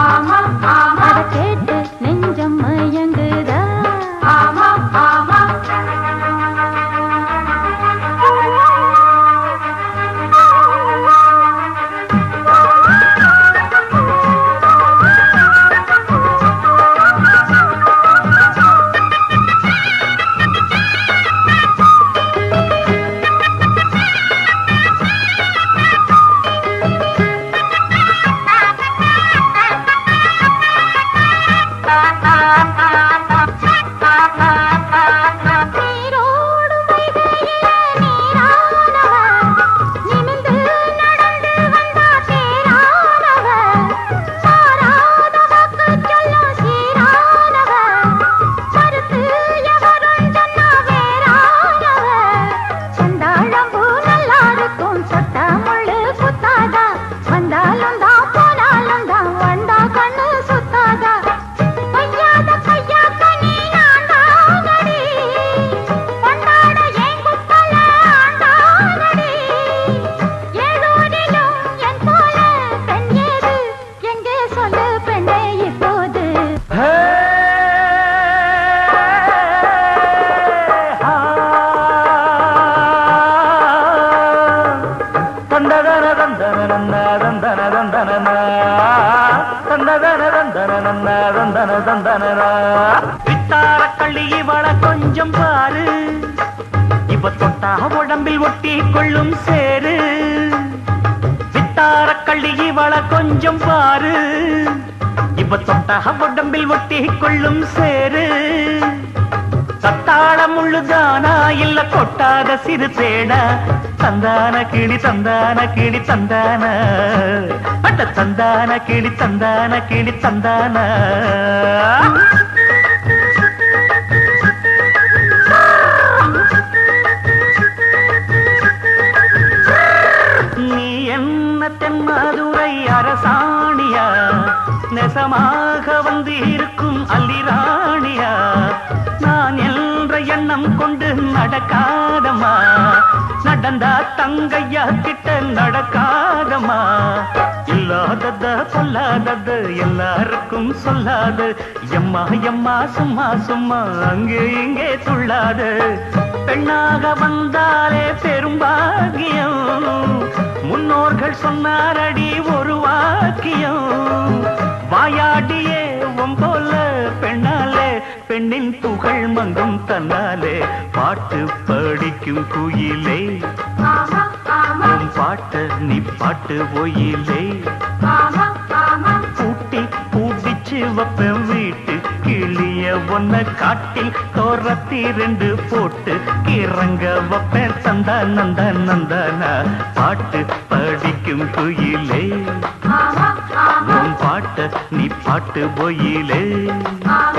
আমার কেটে time. வித்தார கள்ளி இவள கொஞ்சம் பாரு. இவ தொட்டா உடம்பில் ஒட்டி கொள்ளும் சேரு வித்தார கள்ளி இவள கொஞ்சம் பாரு. இவ தொட்டா உடம்பில் ஒட்டி கொள்ளும் சேரு சத்தாள முள்ளுதானா இல்ல கொட்டாத சிறு தேடா சந்தான கிளி சந்தான கிளி சந்தான அட்ட சந்தான கிளி சந்தான கிளி சந்தான நீ என்ன தென்மதுரை அரசாணியா? நெசமாக வந்து இருக்கும் அல்லிராணியா நடக்காதமா நடந்தா தங்கையா கிட்ட நடக்காதமா இல்லாதத சொல்லாதது எல்லாருக்கும் சொல்லாது. எம்மா எம்மா சும்மா சும்மா அங்கே இங்கே துள்ளாது. பெண்ணாக வந்தாலே பெரும்பாகியம் முன்னோர்கள் சொன்னாரடி ஒரு வாக்கியம். வாயாடியே ஒம்போல பெண்ணாலே பெண்ணின் புகழ் மங்கும் தன்னாலே. பாட்டு படிக்கும் குயிலே. உன் பாட்ட நீ பாட்டு ஒயிலே. பூட்டி பூட்டிச்சு வைப்பேன் வீட்டு கிளிய ஒன்ன காட்டில் தோரத்தி ரெண்டு போட்டு கிறங்க வைப்பேன். தந்தா நந்தா நந்தானா பாட்டு படிக்கும் குயிலே. உன் பாட்ட நீ பாட்டு ஆமா.